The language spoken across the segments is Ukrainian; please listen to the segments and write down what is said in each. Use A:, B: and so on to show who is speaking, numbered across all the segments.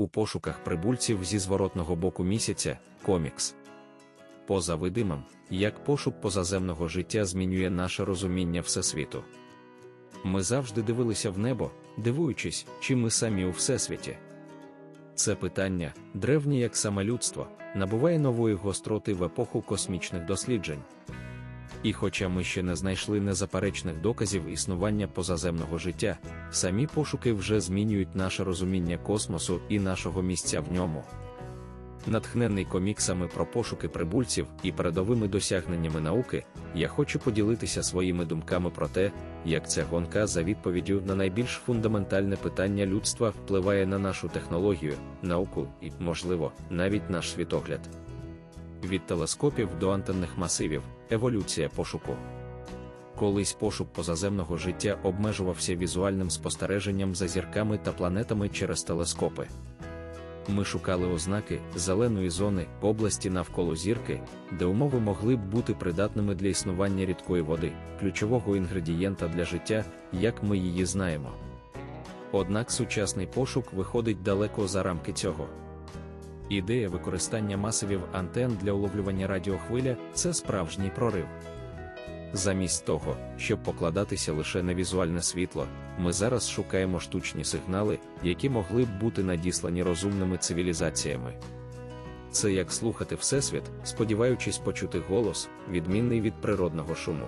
A: у пошуках прибульців зі зворотного боку місяця комікс. Поза видимим, як пошук позаземного життя змінює наше розуміння Всесвіту. Ми завжди дивилися в небо, дивуючись, чи ми самі у Всесвіті. Це питання, древнє як саме людство, набуває нової гостроти в епоху космічних досліджень. І хоча ми ще не знайшли незаперечних доказів існування позаземного життя, самі пошуки вже змінюють наше розуміння космосу і нашого місця в ньому. Натхнений коміксами про пошуки прибульців і передовими досягненнями науки, я хочу поділитися своїми думками про те, як ця гонка за відповіддю на найбільш фундаментальне питання людства впливає на нашу технологію, науку і, можливо, навіть наш світогляд. Від телескопів до антенних масивів, еволюція пошуку. Колись пошук позаземного життя обмежувався візуальним спостереженням за зірками та планетами через телескопи. Ми шукали ознаки зеленої зони області навколо зірки, де умови могли б бути придатними для існування рідкої води, ключового інгредієнта для життя, як ми її знаємо. Однак сучасний пошук виходить далеко за рамки цього. Ідея використання масивів антен для уловлювання радіохвиля це справжній прорив. Замість того, щоб покладатися лише на візуальне світло, ми зараз шукаємо штучні сигнали, які могли б бути надіслані розумними цивілізаціями. Це як слухати Всесвіт, сподіваючись почути голос, відмінний від природного шуму.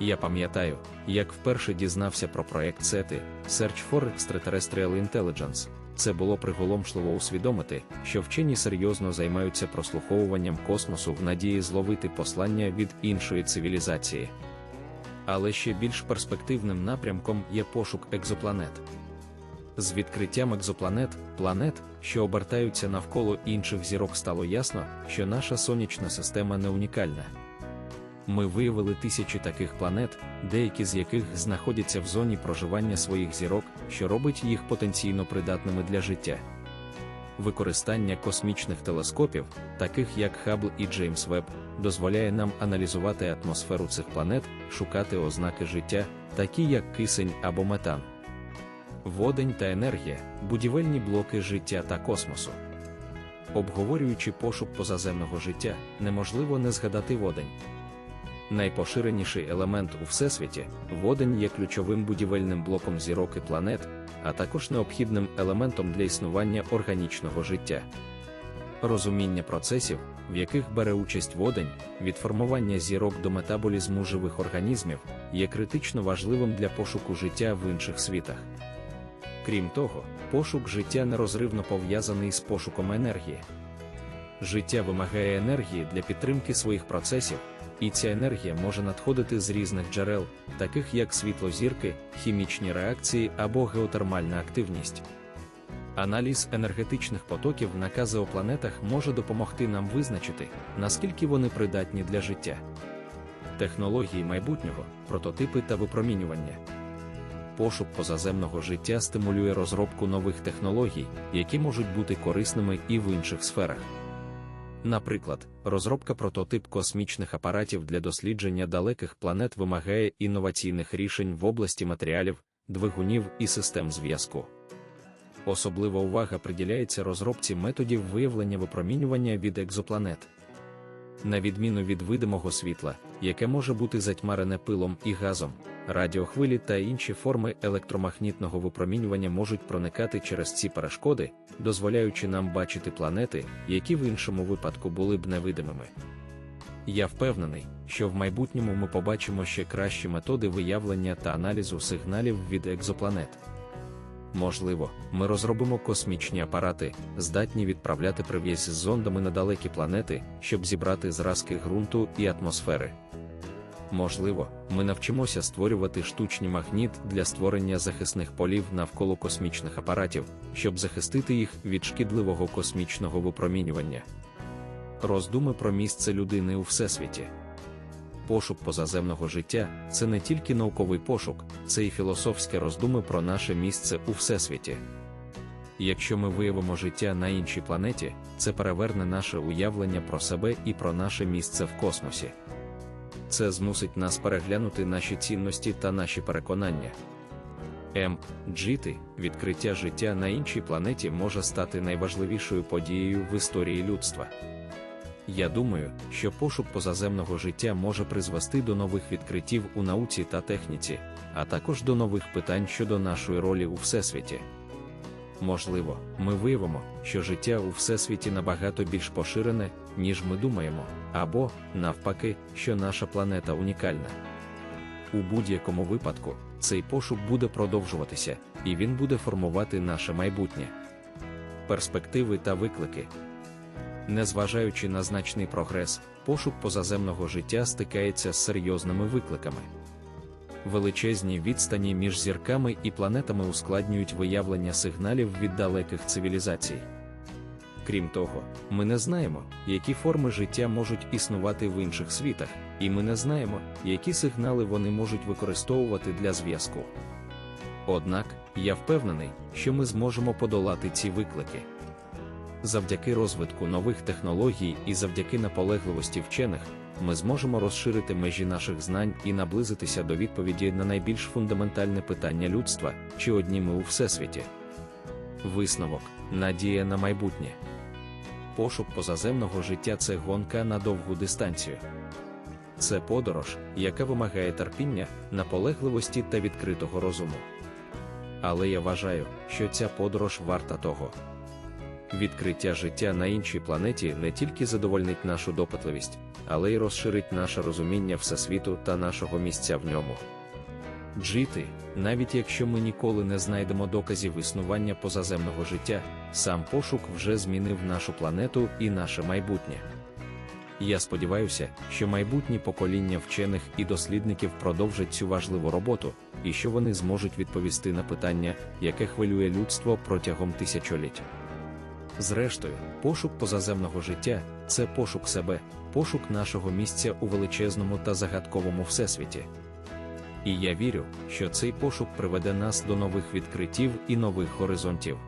A: Я пам'ятаю, як вперше дізнався про проект SETI Search for Extraterrestrial Intelligence. Це було приголомшливо усвідомити, що вчені серйозно займаються прослуховуванням космосу в надії зловити послання від іншої цивілізації. Але ще більш перспективним напрямком є пошук екзопланет. З відкриттям екзопланет, планет, що обертаються навколо інших зірок, стало ясно, що наша сонячна система не унікальна. Ми виявили тисячі таких планет, деякі з яких знаходяться в зоні проживання своїх зірок, що робить їх потенційно придатними для життя. Використання космічних телескопів, таких як Хаббл і Джеймс Веб, дозволяє нам аналізувати атмосферу цих планет, шукати ознаки життя, такі як кисень або метан. Водень та енергія, будівельні блоки життя та космосу. Обговорюючи пошук позаземного життя, неможливо не згадати водень. Найпоширеніший елемент у всесвіті водень є ключовим будівельним блоком зірок і планет, а також необхідним елементом для існування органічного життя. Розуміння процесів, в яких бере участь водень, від формування зірок до метаболізму живих організмів, є критично важливим для пошуку життя в інших світах. Крім того, пошук життя нерозривно пов'язаний з пошуком енергії. Життя вимагає енергії для підтримки своїх процесів, і ця енергія може надходити з різних джерел, таких як світло зірки, хімічні реакції або геотермальна активність. Аналіз енергетичних потоків на казеопланетах може допомогти нам визначити, наскільки вони придатні для життя. Технології майбутнього, прототипи та випромінювання. Пошук позаземного життя стимулює розробку нових технологій, які можуть бути корисними і в інших сферах. Наприклад, розробка прототип космічних апаратів для дослідження далеких планет вимагає інноваційних рішень в області матеріалів, двигунів і систем зв'язку. Особлива увага приділяється розробці методів виявлення випромінювання від екзопланет. На відміну від видимого світла, яке може бути затьмарене пилом і газом, радіохвилі та інші форми електромагнітного випромінювання можуть проникати через ці перешкоди, дозволяючи нам бачити планети, які в іншому випадку були б невидимими. Я впевнений, що в майбутньому ми побачимо ще кращі методи виявлення та аналізу сигналів від екзопланет. Можливо, ми розробимо космічні апарати, здатні відправляти прив'язь з зондами на далекі планети, щоб зібрати зразки ґрунту і атмосфери. Можливо, ми навчимося створювати штучні магніт для створення захисних полів навколо космічних апаратів, щоб захистити їх від шкідливого космічного випромінювання. Роздуми про місце людини у всесвіті. Пошук позаземного життя це не тільки науковий пошук, це і філософське роздуми про наше місце у всесвіті. Якщо ми виявимо життя на іншій планеті, це переверне наше уявлення про себе і про наше місце в космосі. Це змусить нас переглянути наші цінності та наші переконання. М. Джіти, відкриття життя на іншій планеті може стати найважливішою подією в історії людства. Я думаю, що пошук позаземного життя може призвести до нових відкриттів у науці та техніці, а також до нових питань щодо нашої ролі у всесвіті. Можливо, ми виявимо, що життя у всесвіті набагато більш поширене, ніж ми думаємо, або, навпаки, що наша планета унікальна. У будь-якому випадку цей пошук буде продовжуватися, і він буде формувати наше майбутнє. Перспективи та виклики. Незважаючи на значний прогрес, пошук позаземного життя стикається з серйозними викликами. Величезні відстані між зірками і планетами ускладнюють виявлення сигналів від далеких цивілізацій. Крім того, ми не знаємо, які форми життя можуть існувати в інших світах, і ми не знаємо, які сигнали вони можуть використовувати для зв'язку. Однак, я впевнений, що ми зможемо подолати ці виклики. Завдяки розвитку нових технологій і завдяки наполегливості вчених, ми зможемо розширити межі наших знань і наблизитися до відповіді на найбільш фундаментальне питання людства, чи одні ми у всесвіті. Висновок надія на майбутнє. Пошук позаземного життя це гонка на довгу дистанцію. Це подорож, яка вимагає терпіння, наполегливості та відкритого розуму. Але я вважаю, що ця подорож варта того. Відкриття життя на іншій планеті не тільки задовольнить нашу допитливість, але й розширить наше розуміння всесвіту та нашого місця в ньому. Джити, навіть якщо ми ніколи не знайдемо доказів існування позаземного життя, сам пошук вже змінив нашу планету і наше майбутнє. Я сподіваюся, що майбутні покоління вчених і дослідників продовжать цю важливу роботу, і що вони зможуть відповісти на питання, яке хвилює людство протягом тисячоліть. Зрештою, пошук позаземного життя це пошук себе, пошук нашого місця у величезному та загадковому всесвіті. І я вірю, що цей пошук приведе нас до нових відкриттів і нових горизонтів.